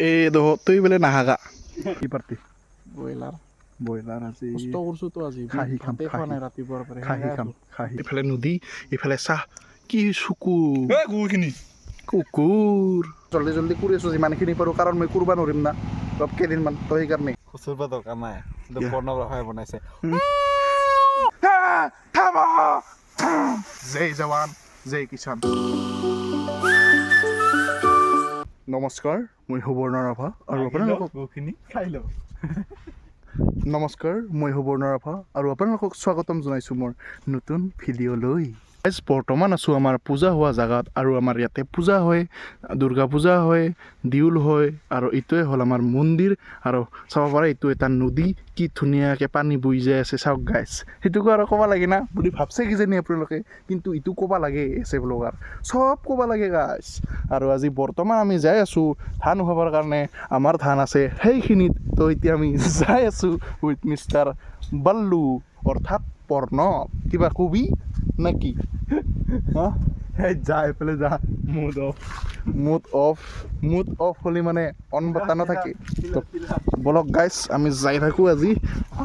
এ দহ তুই বোলে নাহাগা কি পাৰ্টি ব্ৰইলাৰ ব্ৰইলাৰ আজি কষ্ট কৰিছোতো আজি খাহী খাম, খোৱা। নাই ৰাতিপুৱাৰ পৰা খাহী খাম। খাহী ইফালে নদী ইফালে চাহ কি চকু কুকুৰখিনি কুকুৰ জল্দি জল্দি কৰি আছো যিমানখিনি পাৰোঁ কাৰণ মই কৰিব নোৱাৰিম না অলপ কেইদিনমান তো সেইকাৰণে খুচুৰিব দৰকাৰ নাই? প্ৰণৱৰাই বনাইছে জয় জৱান জয় কিষাণ নমস্কাৰ মই সুবৰ্ণ ৰাভা আৰু আপোনালোকক খাই লওঁ নমস্কাৰ মই সুবৰ্ণ ৰাভা আৰু আপোনালোকক স্বাগতম জনাইছোঁ মোৰ নতুন ভিডিঅ'লৈ। গাইজ বৰ্তমান আছোঁ আমাৰ পূজা হোৱা জেগাত আৰু আমাৰ ইয়াতে পূজা হয়, দুৰ্গা পূজা হয়, দেউল হয় আৰু এইটোৱে হ'ল আমাৰ মন্দিৰ আৰু চাব পাৰে এইটো এটা নদী, কি ধুনীয়াকৈ পানী বৈ যাই আছে, চাওক গাইজ সেইটোকো আৰু ক'ব লাগে না, বুলি ভাবছে কিজানি আপোনালোকে, কিন্তু ইটো ক'ব লাগে এছে ব্লগাৰ চব ক'ব লাগে গাইজ আৰু আজি বৰ্তমান আমি যাই আছোঁ, ধান উঠাবৰ কাৰণে, আমাৰ ধান আছে সেইখিনিত। তো এতিয়া আমি যাই আছোঁ উইথ মিষ্টাৰ বাল্লু, অৰ্থাৎ প্ৰণৱ কিবা কবি নে কি হা? এই যা mood off mood off mood off হ'লে মানে অন বটা নাথাকে। তো বলক গাইছ আমি যাই থাকোঁ আজি।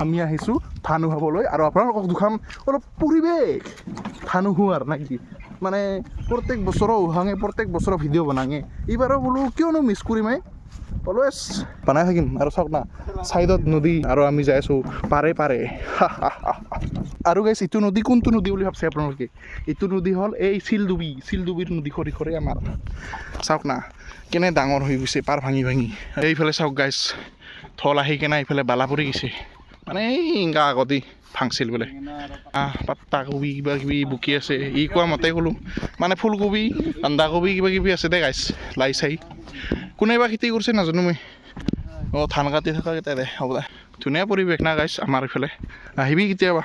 আমি আহিছোঁ ধান উহাবলৈ আৰু আপোনালোকক দুখাম অলপ পৰিৱেশ। ধান উহোৱাৰ না কি মানে প্ৰত্যেক বছৰৰ উহাঙে প্ৰত্যেক বছৰৰ ভিডিঅ' বনাঙে। এইবাৰো বোলো কিয়নো মিছ কৰিম এই অলৱেজ বনাই থাকিম আৰু চাওক না, ছাইডত নদী আৰু আমি যাই আছোঁ পাৰে পাৰে। আৰু গাইছ এইটো নদী কোনটো নদী বুলি ভাবছে আপোনালোকে? এইটো নদী হ'ল এই চিলডুবি চিলডুবিৰ নদী খৰি খৰি আমাৰ। চাওক না, কেনে ডাঙৰ হৈ গৈছে, পাৰ ভাঙি ভাঙি। এইফালে চাওক গাইছ থল আহি কেনে এইফালে বালা পৰি গৈছে। মানে এই ইংগা আগতেই ভাংছিল বোলে। আহ পাত্তা কবি কিবা কিবি বুকি আছে, ই কোৱা মতে ক'লোঁ। মানে ফুলকবি বন্ধাকবি কিবা কিবি আছে দে গাইছ লাই চাই। কোনে বা খেতি কৰিছে নাজানো মই। অঁ ধান কাটি থকা কেইটা দে হ'ব দে। ধুনীয়া পৰিৱেশ না গাইছ আমাৰ এইফালে। আহিবি কেতিয়াবা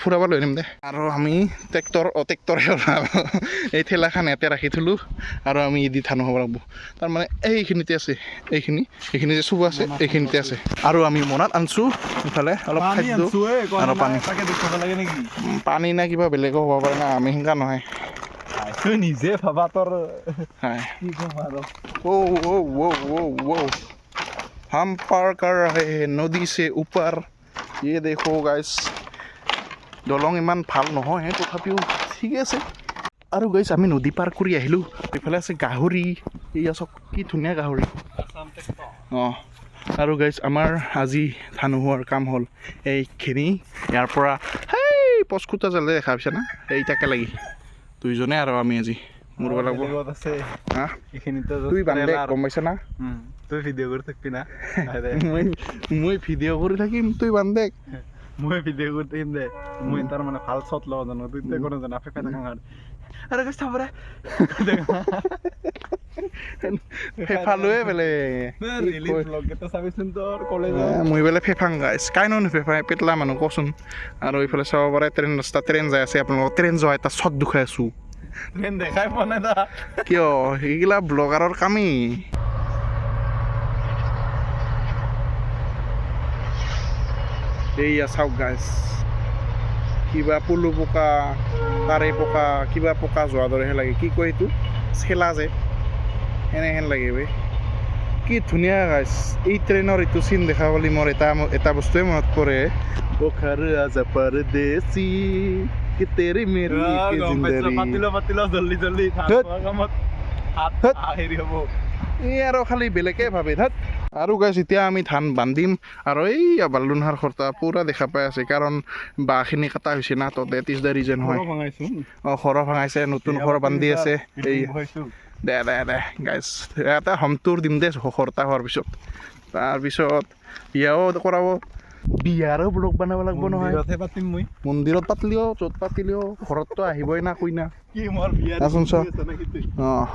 ফুৰাব লৈ আনিম দে। আৰু আমি ট্ৰেক্টৰ অঁ ট্ৰেক্টৰে এই ঠেলাখন ইয়াতে ৰাখি থলোঁ। আৰু আমি ইদি ধান হ'ব লাগিব। তাৰমানে এইখিনিতে আছে। এইখিনি এইখিনি যে চুব আছে এইখিনিতে আছে। আৰু আমি মনত আনছোঁ ইফালে অলপ খাদ্য আৰু পানী। পানী না কিবা বেলেগো হ'ব পাৰে না আমি সেনেকা নহয়। তই নিজে ভাবা তোৰ হয় কি ক'ম আৰু वो वो वो वो वो हम पार कर रहे हैं नदी से ऊपर ये देखो गाइस দলং ইমান ভাল নহয় তথাপিও ঠিকে আছে আৰু গাইছ আমি নদী পাৰ কৰি আহিলোঁ এইফালে আছে গাহৰি এয়া চাওক কি ধুনীয়া গাহৰি অঁ আৰু গাইছ আমাৰ আজি ধান হোৱাৰ কাম হ'ল এইখিনি ইয়াৰ পৰা সেই পচকুটা জালে দেখা পাইছা না এই তাকে লাগি দুইজনে আৰু আমি আজি। মোৰ এইখিনিতো তুই বান্ধে গম পাইছা না? তই ভিডিঅ' কৰি থাকিবি না। মই মই ভিডিঅ' কৰি থাকিম তুই বান্ধে মই ভিডিঅ' কৰি থাকিম দে। মই তাৰ মানে ভালো শ্বট লওঁ জানো তুই কোনো জানা ফেফে থাকা আৰে চাব ফেফালোৱে ব্লগ মই বোলে ফেফাং গাইছ কাইনো নেফেফাই পেটলা মানুহ কচোন আৰু এইফালে চাব পাৰে ট্ৰেইন ৰাস্তা ট্ৰেইন যাই আছে আপোনালোকক ট্ৰেইন যোৱা এটা চট দুখাই আছোঁ ট্ৰেইন দেখাই পোৱা নাই দা কিয় সেইগিলা ব্লগাৰৰ কামেই এইয়া চাওক গাইছ কিবা পলু পকা তাৰে পকা কিবা পকা যোৱা দৰেহে লাগে কি কয় এইটো চেলা যে এনেহেন লাগে বে। কি ধুনীয়া গাইছ এই ট্ৰেইনৰ এইটো চিন দেখা পালি মোৰ এটা এটা বস্তুৱে মনত পৰে। আজা পৰদেশী কি তেৰি মেৰি কি জল্দি জল্দি হেৰি হ'ব। এই আৰু খালি বেলেগে ভাবে ধাত। আৰু গাইছ এতিয়া আমি ধান বান্ধিম আৰু এই বাল্লুনহাৰ খৰ্তা পূৰা দেখা পাই আছে কাৰণ বাঁহখিনি কটা হৈছে না তো দেট ইজ দ্য ৰিজন হয় অঁ ঘৰ ভাঙাইছে নতুন ঘৰ বান্ধি আছে এই দে দে দে গাইছ এটা হমটোৰ দিম দে খৰ্তা হোৱাৰ পিছত। তাৰপিছত বিয়াও কৰাব। বিয়াৰো ব্লগ বনাব লাগিব নহয়। পাতিম মই। মন্দিৰত পাতলিও য'ত পাতিলেও ঘৰততো আহিবই না কইনা। আছোন চ। অঁ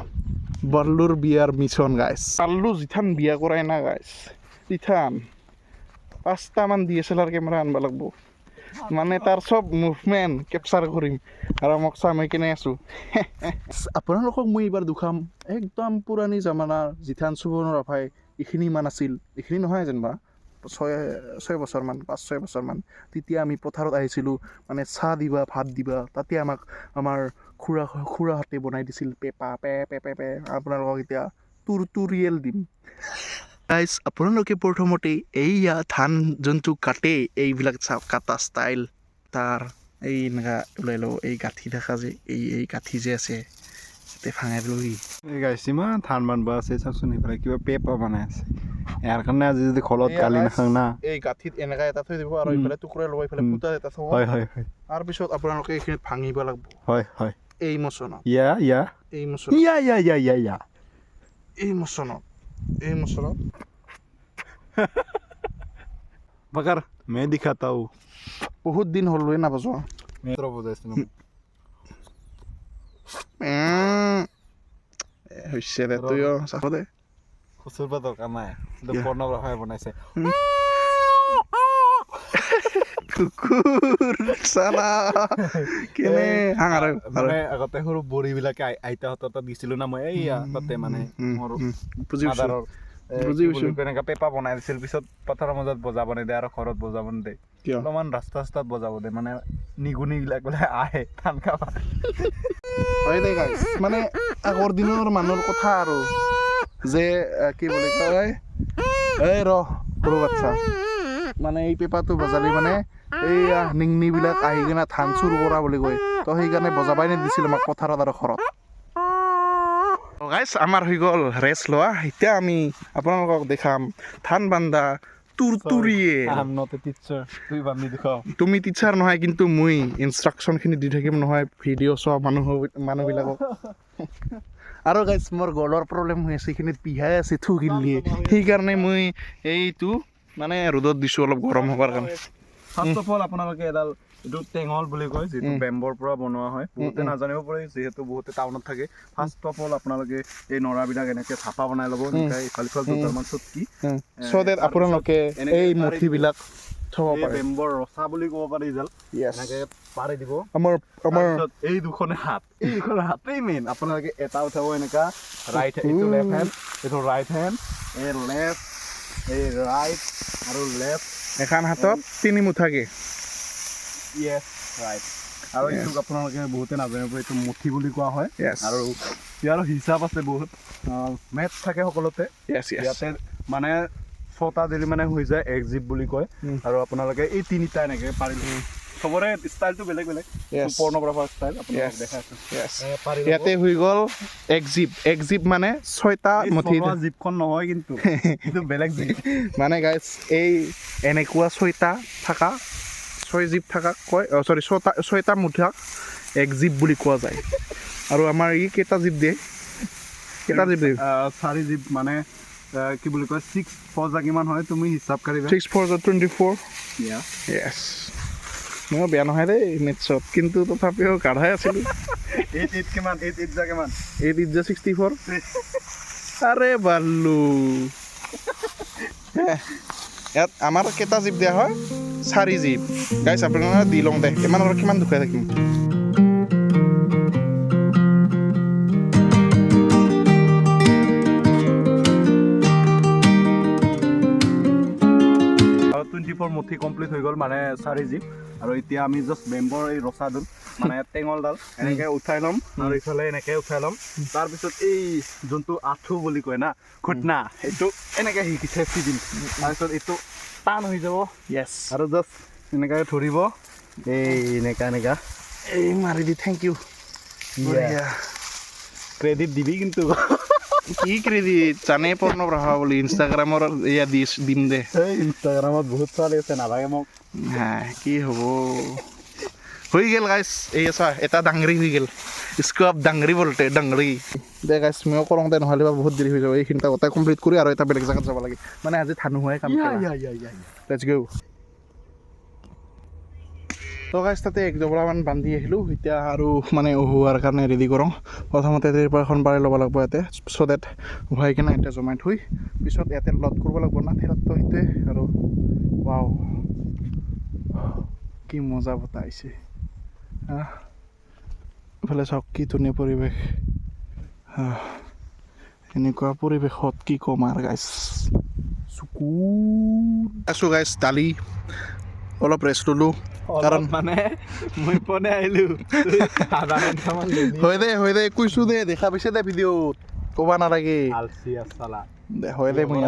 বল্লুৰ বিয়াৰ মিছন গাইছ পাল্লু জিথান বিয়া কৰাই না গাইছ জিথান পাঁচটামান D S L R camera আনিব লাগিব। মানে তাৰ চব মুভমেণ্ট কেপচাৰ কৰিম আৰু মোক চাই কেনে আছোঁ আপোনালোকক মই এইবাৰ দুখাম একদম পুৰণি জামানাৰ জিথান সুবৰ্ণ ৰাভাই এইখিনি ইমান আছিল এইখিনি নহয় যেনিবা ছয় ছয় বছৰমান পাঁচ ছয় বছৰমান তেতিয়া আমি পথাৰত আহিছিলোঁ মানে চাহ দিবা ভাত দিবা তাতে আমাক আমাৰ খুৰা খুৰাহঁতে বনাই দিছিল পেপা পে পে পে পে আপোনালোকক এতিয়া তুৰতুৰিয়েল দিম গাইজ আপোনালোকে প্ৰথমতে এইয়া ধান যোনটো কাটে এইবিলাক চাওক কাটা ষ্টাইল তাৰ এই এনেকা ওলাই লওঁ এই গাঁঠি থকা যে এই এই গাঁঠি যে আছে তাতে ভাঙাই লৈ এই গাইছ ইমান ধান বানব আছে চাওকচোন সেইফালে কিবা পেপাৰ বনাই আছে। ইয়াৰ কাৰণে আজি যদি ঘৰত গালি নাখাওঁ না। এই গাঁঠিত এনেকা এটা থৈ দিব আৰু উম। ইফালে টুকুৰা ল'ব ইফালে উম। ফুটা এটা থ'ব হয় হয় হয়। তাৰপিছত আপোনালোকে এইখিনিত ভাঙিব লাগিব। হয় হয়। এই মচনত। ইয়া ইয়া। এই মচনত। ইয়া ইয়া ইয়া ইয়া ইয়া। এই মচনত। ए मुशरफ मगर मैं दिखाता हूँ। बहुत दिन हो ना बसवा হৈছে দে তুইও চাব দে খুচুৰ পৰা দৰকাৰ নাই পৰ্ণগ্ৰাফাৰে বনাইছে কুকুৰ চালা। কেনে। মানে আগতে সৰু বড়িবিলাকে আই- আইতাহঁতৰ তাত দিছিলো না মই এইয়া তাতে মানে মোৰ। এনেকা পেপা বনাই দিছিল পিছত পথাৰৰ মাজত বজাব নিদিয়ে আৰু ঘৰত বজাব নিদিয়ে অলপমান ৰাস্তা ৰাস্তাত বজাব দে মানে নিগুনিবিলাক বোলে আহে ধান খাবা। হয় দে গাইছ মানে আগৰ দিনৰ মানুহৰ কথা আৰু যে কি বুলি কয় এই ৰ সৰু বাচ্ছা। মানে এই পেপাৰটো বজালি মানে এইয়া নিংনিবিলাক আহি কিনে ধান চুৰ কৰা বুলি কয়। তো সেইকাৰণে বজাবাই নিদিছিল আমাক পথাৰত আৰু ঘৰত। গাইছ আমাৰ হৈ গ'ল ৰেষ্ট লোৱা। এতিয়া আমি আপোনালোকক দেখাম ধান বান্ধা তুৰতুৰিয়ে। তুমি টিচাৰ নহয় কিন্তু মই ইনষ্ট্ৰাকশ্যনখিনি দি থাকিম নহয় ভিডিঅ' চোৱা মানুহ মানুহবিলাকক। আৰু গাইজ মোৰ গলৰ প্ৰব্লেম হৈ আছে এইখিনিত পিহাই আছে থু গিলিয়ে সেইকাৰণে মই এইটো মানে ৰ'দত দিছোঁ অলপ গৰম হ'বৰ কাৰণে। ফাৰ্ষ্ট অফ অল আপোনালোকে এডাল এইটো টেঙল বুলি কয় যিটো বেম্বৰ পৰা বনোৱা হয় বহুতে নাজানিব পাৰে যিহেতু বহুতে টাউনত থাকে। ফাৰ্ষ্ট অফ অল আপোনালোকে এই নৰাবিলাক এনেকে থাপা বনাই ল'ব এনেকে ইফাল সিফাল দুটামান চুটকি। চ' দেট আপোনালোকে এই মুঠিবিলাক থ'ব পাৰে। বেম্বৰ ৰচা বুলি ক'ব পাৰি পাৰি দিব। আমাৰ আমাৰ এই দুখনে হাত এই দুখন হাতেই মেইন আপোনালোকে এটা উঠাব এনেকা ৰাইট এইটো লেফ্ট হেণ্ড এইটো ৰাইট হেণ্ড এই লেফ্ট এই ৰাইট আৰু লেফ্ট এখন হাতত তিনি মুঠাকে য়েছ ৰাইট আৰু এইটোক আপোনালোকে বহুতে নাজানিব এইটো মুঠি বুলি কোৱা হয়। আৰু ইয়াৰ হিচাপ আছে বহুত। মেথছ থাকে সকলোতে। ইয়াতে মানে ছটা দিলে মানে হৈ যায় এক্সিট বুলি কয়। আৰু আপোনালোকে এই তিনিটা এনেকে পাৰিলে। চবৰে ষ্টাইলটো বেলেগ বেলেগ। পৰ্ণগ্ৰাফাৰ ষ্টাইল। ইয়াতে হৈ গ'ল একজিপ একজিপ মানে ছয়টা মুঠি জীপখন নহয় কিন্তু। এইটো বেলেগ জীপ। মানে গাইজ এই এনেকুৱা ছয়টা থকা ছয় জীপ থকা কয় চৰি ছটা ছয়টা মুঠাক এক জীপ বুলি কোৱা যায়। আৰু আমাৰ ই কেইটা জীপ দিয়ে? কেইটা জীপ দিয়ে? চাৰি জীপ মানে কি বুলি কয় ছিক্স ফজা কিমান হয় তুমি হিচাপ কাঢ়িবা six four twenty four yes মই বেয়া নহয় দেই মেথছত কিন্তু তথাপিও কাঢ়াই আছিলোঁ। এইট এইট কিমান? এইট এইট যা কিমান? এইট ইজ ছিক্সটি ফ'ৰ আৰে বাল্লু। ইয়াত আমাৰ কেইটা জীপ দিয়া হয়? চাৰি জীপ। গাইছ আপোনাৰ দি লওঁ দে। ইমান আৰু কিমান দুখাই থাকিম? মুঠি কমপ্লিট হৈ গ'ল মানে চাৰি জীপ। আৰু এতিয়া আমি জাষ্ট বেম্বৰ এই ৰচাডাল মানে টেঙলডাল এনেকে উঠাই ল'ম আৰু ইফালে এনেকে উঠাই ল'ম। তাৰপিছত এই যোনটো আঁঠু বুলি কয় না ঘটনা সেইটো এনেকে শিকি চেফটি দিম। তাৰপিছত এইটো টান হৈ যাব। য়েছ আৰু জাষ্ট এনেকে ধৰিব। এই এনেকা এনেকা। এই মাৰি দি থেংক ইউ ক্ৰেডিট দিবি কিন্তু। কি ক্ৰেডিট জানে পৰ্ণ প্ৰভা বুলি ইনষ্টাগ্ৰামৰ এয়া দি দিম দে ইনষ্টাগ্ৰামত বহুত ছোৱালী আছে নালাগে মোক হা কি হ'ব হৈ গেল গাইছ এই চা এটা ডাংৰি হৈ গেল স্কোৱাপ ডাংৰি বলতে ডাংৰি দে গাইছ ময়ো কৰোঁ দে নহ'লে বা বহুত দেৰি হৈ যাব এইখিনিটা গোটেই কমপ্লিট কৰি আৰু এটা বেলেগ জেগাত যাব লাগে মানে আজি ধান হোৱাই কাম লেটছ গো তো গাইছ তাতে এক জবৰামান বান্ধি আহিলোঁ। এতিয়া আৰু মানে উহোৱাৰ কাৰণে ৰেডি কৰোঁ। প্ৰথমতে এখন পাৰি ল'ব লাগিব ইয়াতে চ' ডেট উহাই কিনে এতিয়া জমাই থৈ পিছত ইয়াতে লড কৰিব লাগিব না থেৰাতটো সেইটোৱে। আৰু ৱাও কি মজা বতাহ আহিছে। আহ, ইফালে চাওক কি ধুনীয়া পৰিৱেশ। এনেকুৱা পৰিৱেশত কি ক'ম আৰু গাইছ চকু আছোঁ গাইছ দালি। অলপ ৰেষ্ট ল'লোঁ। কাৰণ মানে মই পনে আহিলো। হয় দে হয় দে কৈছোঁ দে দেখা পাইছে দে ভিডিঅ'ত। ক'বা নালাগে। হয় দে মই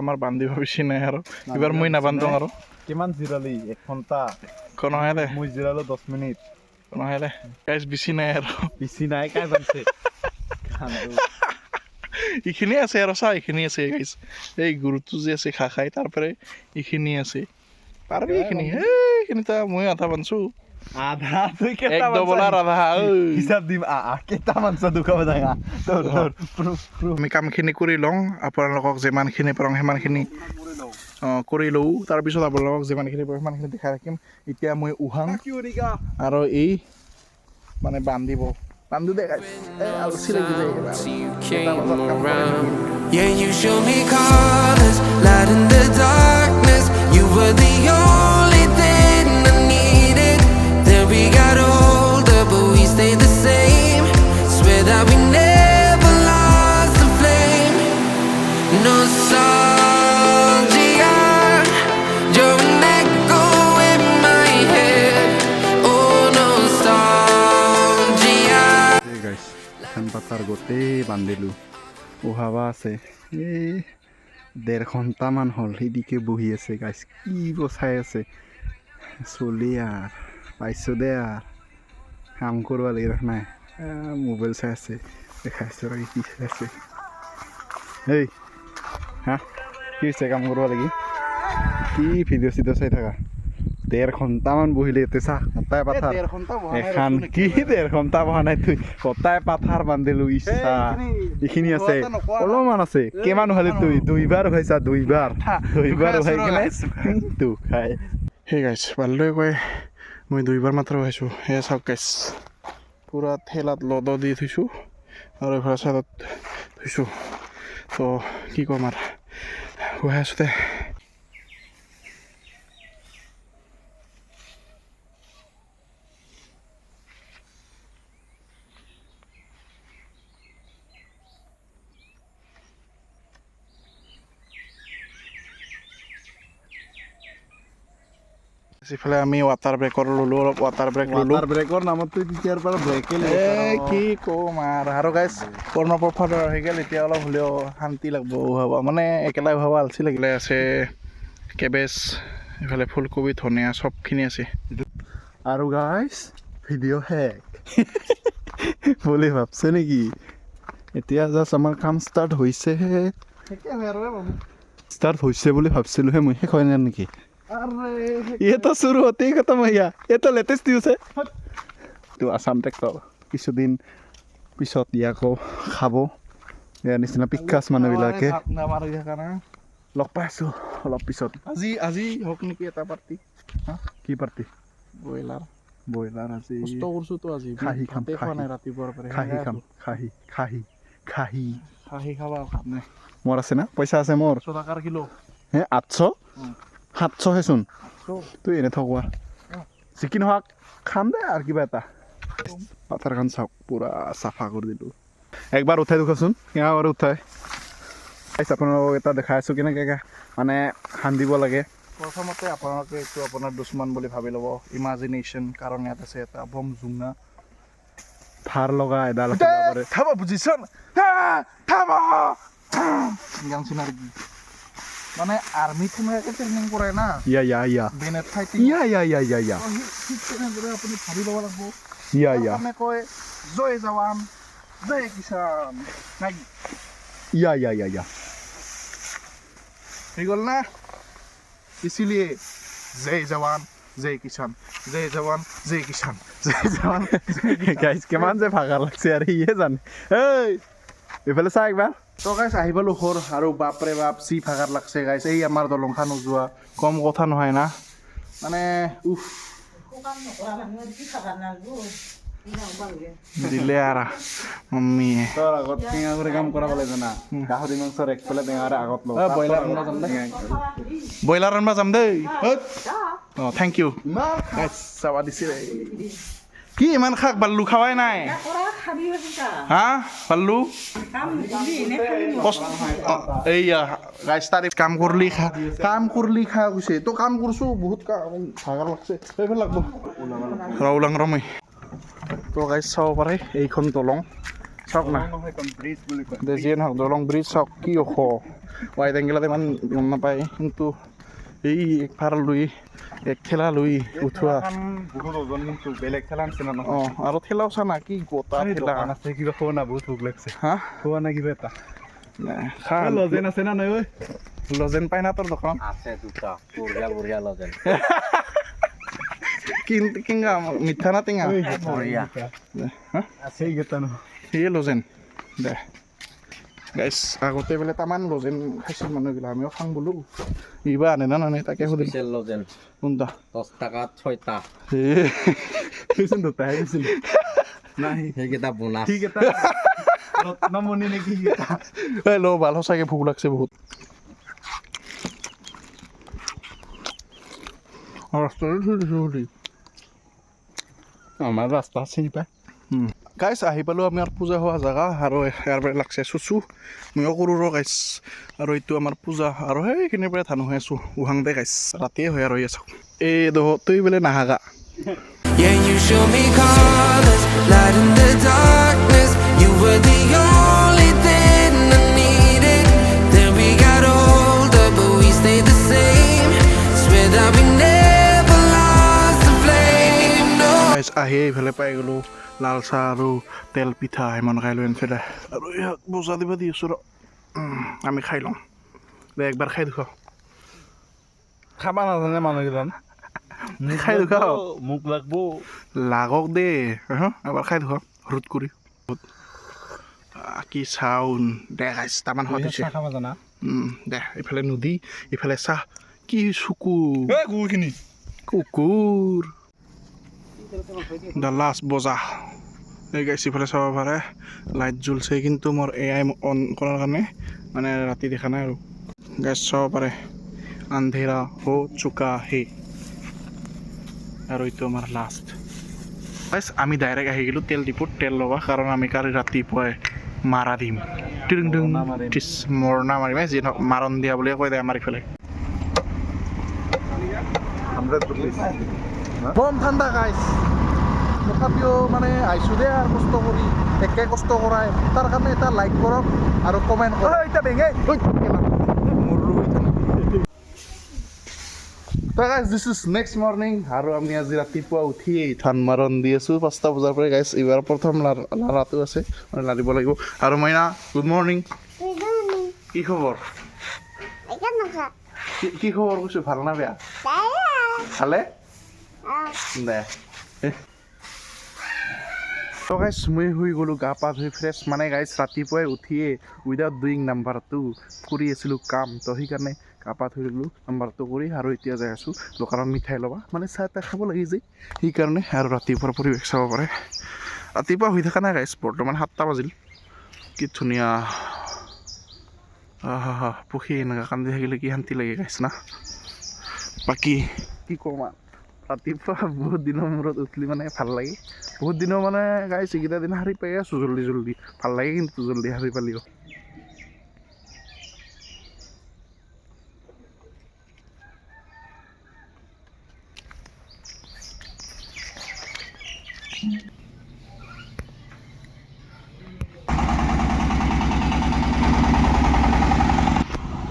আমাৰ বান্ধিব বেছি নাই আৰু। এইবাৰ মই নাবান্ধো আৰু। কিমান জিৰালি এক ঘণ্টা। নহয় দে। মই জিৰালো দহ মিনিট। নহয় দে। গাইজ বেছি নাই আৰু। বেছি নাই কাই বানছে এইখিনি আছে আৰু চা এইখিনি আছে গাইজ এই গুৰুটো যে আছে খা খাই তাৰ পৰাই এইখিনি আছে। পাৰবি এইখিনি এইখিনি তা মই আধা বানছো। আধা তুই এক কেইটা ডবলাৰ আধা ঐ। দিম আ আ দুখাব জাগা তোৰ তোৰ proof, proof. আমি কামখিনি কৰি লওঁ আপোনালোকক যিমানখিনি পাৰোঁ সিমানখিনি কৰি লওঁ। তাৰপিছত আপোনালোকক যিমানখিনি পাৰোঁ সিমানখিনি দেখাই ৰাখিম। এতিয়া মই উহাং আৰু এই মানে বান্ধিব। I'm the guys. I'll see you later. Yeah, you show me colors, light in the darkness. You were the only. পাতাৰ গোটেই বান্ধিলোঁ। উহাবা আছে। এই ডেৰ ঘণ্টামান হ'ল সেইদিকে বহি আছে গাইছ কি বচাই আছে। চলি আৰ, পাইছোঁ দে আৰ। কাম কৰিব লাগি ৰখ নাই মোবাইল চাই আছে। দেখাইছোঁ ৰ কি চাই আছে। এই হা? কি হৈছে কাম কৰিব লাগি? কি ভিডিঅ' চিডিঅ' চাই থাকা? ডেৰ ঘণ্টামান বহিলে ইয়াতে চা গোটাই পাথাৰ। ডেৰ ঘণ্টা বহা নাই এখন কি ডেৰ ঘণ্টা বহা নাই তুই? গোটাই পাথাৰ বান্ধিলো ইচ্ছা এইখিনি- এইখিনি আছে। অলপমান আছে। কিমান উহালি তুই? দুইবাৰ উহাইছা দুইবাৰ। দুইবাৰ ৰ কিনে guys। দুখাই। সেই গাইছ ভালদৰে কয় মই দুইবাৰ মাত্ৰ আহিছোঁ সেয়া চাওক গাইছ। পূৰা ঠেলাত লদ দি থৈছোঁ আৰু এইফালে চাইডত থৈছোঁ। তো কি ক'ম আৰু? শুৱাই আছোঁ দে। সিফালে আমি ৱাটাৰ ব্ৰেকৰ ল'লোঁ অলপ ৱাটাৰ ব্ৰেক ল'লোঁ। ৱাটাৰ ব্ৰেকৰ নামত তুই তেতিয়াৰ পৰা ব্ৰেকে কি ক'ম আৰু। আৰু গাইজ কৰ্ণপ্ৰসাদৰ আহি গ'ল এতিয়া অলপ হ'লেও শান্তি লাগব উহাব মানে একেলাই উহাব আলচি লাগিলে আছে। কেবেজ এইফালে ফুলকবি ধনিয়া চবখিনি আছে। আৰু গাইছ ভিডিঅ' শেষ বুলি ভাবছে নেকি? এতিয়া জাষ্ট আমাৰ কাম ষ্টাৰ্ট হৈছেহে। ষ্টাৰ্ট হৈছে বুলি ভাবছিলোহে মই শেষ হয় নাই নেকি? ये तो शुरू होते ही खत्म हो गया ये तो लेटेस्ट न्यूज है তো আছাম ট্ৰেক্টৰ কিছুদিন পিছত ইয়াকো খাব ইয়াৰ নিচিনা পিকাচ মানুহবিলাকে লগ পাইছোঁ অলপ পিছত আজি আজি হওক নেকি এটা পাৰ্টি কি পাৰ্টি ব্ৰইলাৰ ব্ৰইলাৰ আজি কষ্ট কৰিছোতো আজি খাহী খাম, ভাতে খোৱা খাহী। নাই ৰাতিপুৱাৰ পৰা খাহী সেনেকে খাম আছো। খাহী খাহী খাহী খাহী খাবা কাম নাই মোৰ আছে না পইচা আছে মোৰ একশ টকাৰ কিলো হে আঠশ উম। সাতশহেচোন। তুই এনে থকোৱা যিকি নহওক খাম দে আৰু কিবা এটা পাথাৰখন চাওক পূৰা চাফা কৰি দিলোঁ একবাৰ উঠাই দেখোৱাচোন কেনেকুৱা কৰি উঠাই গাইছ আপোনালোকক এটা দেখাই আছোঁ কেনেকৈ মানে খান্দিব লাগে প্ৰথমতে আপোনালোকে এইটো আপোনাৰ দুশ্মন বুলি ভাবি ল'ব ইমাজিনেশ্যন কাৰণ ইয়াত আছে এটা বম জুঙা ধাৰ লগা এডাল। থাব বুজিছ থাব জ্ঞান চিনাৰ কি মানে আৰ্মিত সোমাই ট্ৰেইনিং কৰে না ইয়া ইয়া ইয়া বেনেট ফাইটিং ইয়া ইয়া ইয়া ইয়া ইয়া ঠিক তেনেদৰে আপুনি ভাবি ল'ব লাগিব ইয়া ইয়া মানে কয় জয় জৱান জয় কিষাণ নাই ইয়া ইয়া ইয়া ইয়া হৈ গ'ল না ইচিলিয়ে জয় জৱান জয় কিষাণ জয় জৱান জয় কিষাণ জয় জৱান গাইজ কিমান যে ভাগা লাগছে আৰু সিহে জানে এই এইফালে চা একবাৰ তো গাইছ আহি পালোঁ সৰ আৰু বাপৰে বাপ চি ভাগাৰ লাগছে গাইছ এই আমাৰ দলংখন নোযোৱা কম কথা নহয় না? মানে উফ। দিলে আৰু মাম্মীয়ে। তোৰ আগত টেঙা কৰি কাম কৰাব লাগিব না। গাহৰি মাংসৰ একফালে টেঙাৰে আগত লওঁ। ব্ৰইলাৰ আনিব যাম। ব্ৰইলাৰ আনবা যাম দেই। অঁ থেংক ইউ গাইছ চাবা দিছিলে কি ইমান শাক বাল্লু খাৱাই নাই। হা বাল্লু এইয়া গাইছ তাৰিফ কাম কৰলি খা কাম কৰলি খা কৈছে। তো কাম কৰছোঁ বহুত ভাগাৰ লাগছে। এইফালে লাগব। ৰ ওলাং ৰ মই। তো গাইছ চাব পাৰে এইখন দলং। চাওক না। যিয়ে নহওক দলং ব্ৰিজ চাওক কি ওখ। ৱাইট এংগেলত ইমান গম নাপায় কিন্তু এই একফাৰ লৈ এক ঠেলা লৈ উঠোৱা কিন্তু বেলেগ খেলা নিচিনা নহয়। অঁ আৰু ঠেলাও চা না কি গোটা ঠেলা। আছে কিবা খোৱা না বহুত ভোক লাগিছে। হা? খোৱা না কিবা এটা। খা। লজেন আছে না নাই ঐ? লজেন পাই না তোৰ দোকানত আছে দুটা বঢ়িয়া বঢ়িয়া লজেন। কিন কিংগা মিঠা না টেঙা? বঢ়িয়া। হা? সেইকেইটা নহয়। সেয়ে লজেন দে। গাইছ আগতে বোলে তামান লজেন খাইছিল মানুহবিলাক আমিও খাং বোলো। ইবা আনে না নানে তাকে সুধিম। লজেন। কোনটা? দহ টকাত ছয়টা। হে কৈছোন দুটাহে গৈছিল নাই সেইকেইটা বোনাছ। এটা ৰত্নমণি নেকি সেইকেইটা এই ল ভালো সঁচাকে ভোক লাগছে বহুত। ৰাস্তাতে থৈ দিছোঁ আমাৰ ৰাস্তা চিনি পায়। গাইছ আহি পালোঁ আমাৰ পূজা হোৱা জেগা আৰু ইয়াৰ পৰা লাগছে চুচু। ময়ো কৰোঁ ৰ গাইছ আৰু এইটো আমাৰ পূজা আৰু সেইখিনিৰ পৰা ধান হৈ আছোঁ উহাংতে গাইছ ৰাতিয়ে হৈ আৰু এই আছোঁ। এই দহ তই বোলে নাহাগা। Yeah, you show me colors, light in the darkness. You were the only No. আহি এইফালে পাই গ'লোঁ লাল চাহ আৰু তেল পিঠা হেমন খাই লৈ আনিছে দে আৰু ইয়াক বজা দিব দি আছোঁ আমি খাই লওঁ দে একবাৰ খাই দেখুৱাওঁ। খাব নাজানে মানুহকেইজন। খাই দেখুৱাওঁ। মোক লাগব। লাগক দে। এবাৰ খাই দেখুৱাওঁ ৰোট কৰি। কি চাউন। দে গাইছ তামান সোৱাদ হৈছে খাব জানা? দে ইফালে নদী ইফালে চাহ। কি চকু। কুকুৰখিনি। কুকুৰ। দ্য লাষ্ট বজা এই গাইছ ইফালে চাব পাৰে লাইট জ্বলছে কিন্তু মোৰ এ আই অন কৰাৰ কাৰণে মানে ৰাতি দেখা নাই আৰু। গাইছ চাব পাৰে, আন্ধেৰা হো চুকা হে। আৰু এইটো আমাৰ লাষ্ট গাইছ আমি ডাইৰেক্ট আহি গ'লোঁ তেল ডিপুত, তেল ল'বা, কাৰণ আমি কালি ৰাতিপুৱাই মাৰা দিম। টিং টিং। টিছ, মৰণা মাৰিম। যি নহওক, মাৰণ দিয়া বুলিয়ে কয় দে আমাৰ ইফালে। বম ঠাণ্ডা গাইছ তথাপিও মানে আহিছোঁ দে আৰু কষ্ট কৰি একে কষ্ট কৰাই। তাৰ কাৰণে এটা লাইক কৰক আৰু কমেণ্ট কৰক। এতিয়া বেঙে তো guys this is next morning আৰু আমি আজি ৰাতিপুৱা উঠিয়েই ধান মাৰণ দি আছোঁ। পাঁচটা বজাৰ পৰা গাইজ এইবাৰ প্ৰথম লাৰ লাৰাটো আছে মানে লাৰিব লাগিব। আৰু মইনা গুড মৰ্ণিং কি খবৰ? কি- কি খবৰ কৈছোঁ ভালো না বেয়া? ভালে? তো গাইছ মই শুই গ'লোঁ, গা পা ধুই ফ্ৰেছ মানে গাইছ ৰাতিপুৱাই উঠিয়ে উইদাউট ডুইং নাম্বাৰ টু কৰি আছিলোঁ কাম। তো সেইকাৰণে গা পা ধুই ল'লোঁ নাম্বাৰ টু কৰি আৰু এতিয়া যাই আছোঁ দোকানত মিঠাই ল'বা। মানে চাহ তাহ খাব লাগি যে সেইকাৰণে আৰু ৰাতিপুৱাৰ পৰিৱেশ চাব পাৰে। ৰাতিপুৱা শুই থকা নাই গাইছ বৰ্তমান সাতটা বাজিল। কি ধুনীয়া। পক্ষী এনেকৈ কান্দি থাকিলে কি শান্তি লাগে গাইছ না? বাকী কি ক'ম আৰু? ৰাতিপুৱা বহুত দিনৰ মূৰত উঠলি মানে ভালো লাগে। বহুত দিনৰ মানে গাইছ এইকেইটা দিন সাৰি পাই আছোঁ জল্দি জল্দি। ভালো লাগে কিন্তু জল্দি সাৰি পালিও।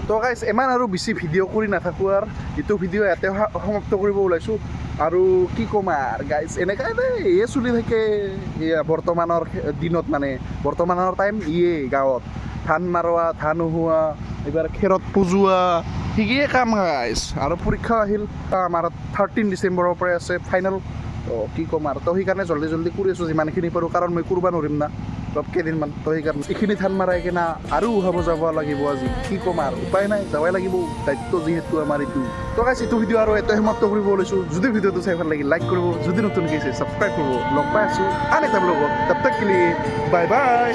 তো গাইছ ইমান আৰু বেছি ভিডিঅ' কৰি নাথাকোঁ আৰু। এইটো ভিডিঅ' ইয়াতে সমাপ্ত কৰিব ওলাইছোঁ। আৰু কি ক'ম আৰু গাইছ এনেকুৱাই দে এয়ে চলি থাকে এয়া বৰ্তমানৰ দিনত মানে বৰ্তমানৰ টাইম ইয়ে গাঁৱত। ধান মাৰোৱা, ধান উহোৱা এইবাৰ খেৰত পুজোৱা, সিয়ে কাম গাইছ আৰু পৰীক্ষা আহিল, আমাৰ থাৰ্টিন ডিচেম্বৰৰ পৰাই আছে ফাইনেল তো কি ক'ম আৰু, তো সেইকাৰণে জল্দি জল্দি কৰি আছোঁ, যিমানখিনি পাৰোঁ, কাৰণ মই কৰিব নোৱাৰিম না। অলপ কেইদিনমান তো সেইকাৰণে এইখিনি ধান মাৰাই কিনা আৰু উহাব যাব লাগিব আজি। কি ক'ম আৰু? উপায় নাই, যাবই লাগিব। দায়িত্ব যিহেতু আমাৰ এইটো। তো গাইছ এইটো ভিডিঅ' আৰু এটাই সমাপ্ত কৰিব লৈছোঁ। যদি ভিডিঅ'টো চাই ভালো লাগিল লাইক কৰিব। যদি নতুনকৈ আছে ছাবস্ক্ৰাইব কৰিব। লগ পাই আছোঁ। আন এটা লগত তাপ তাক বাই বাই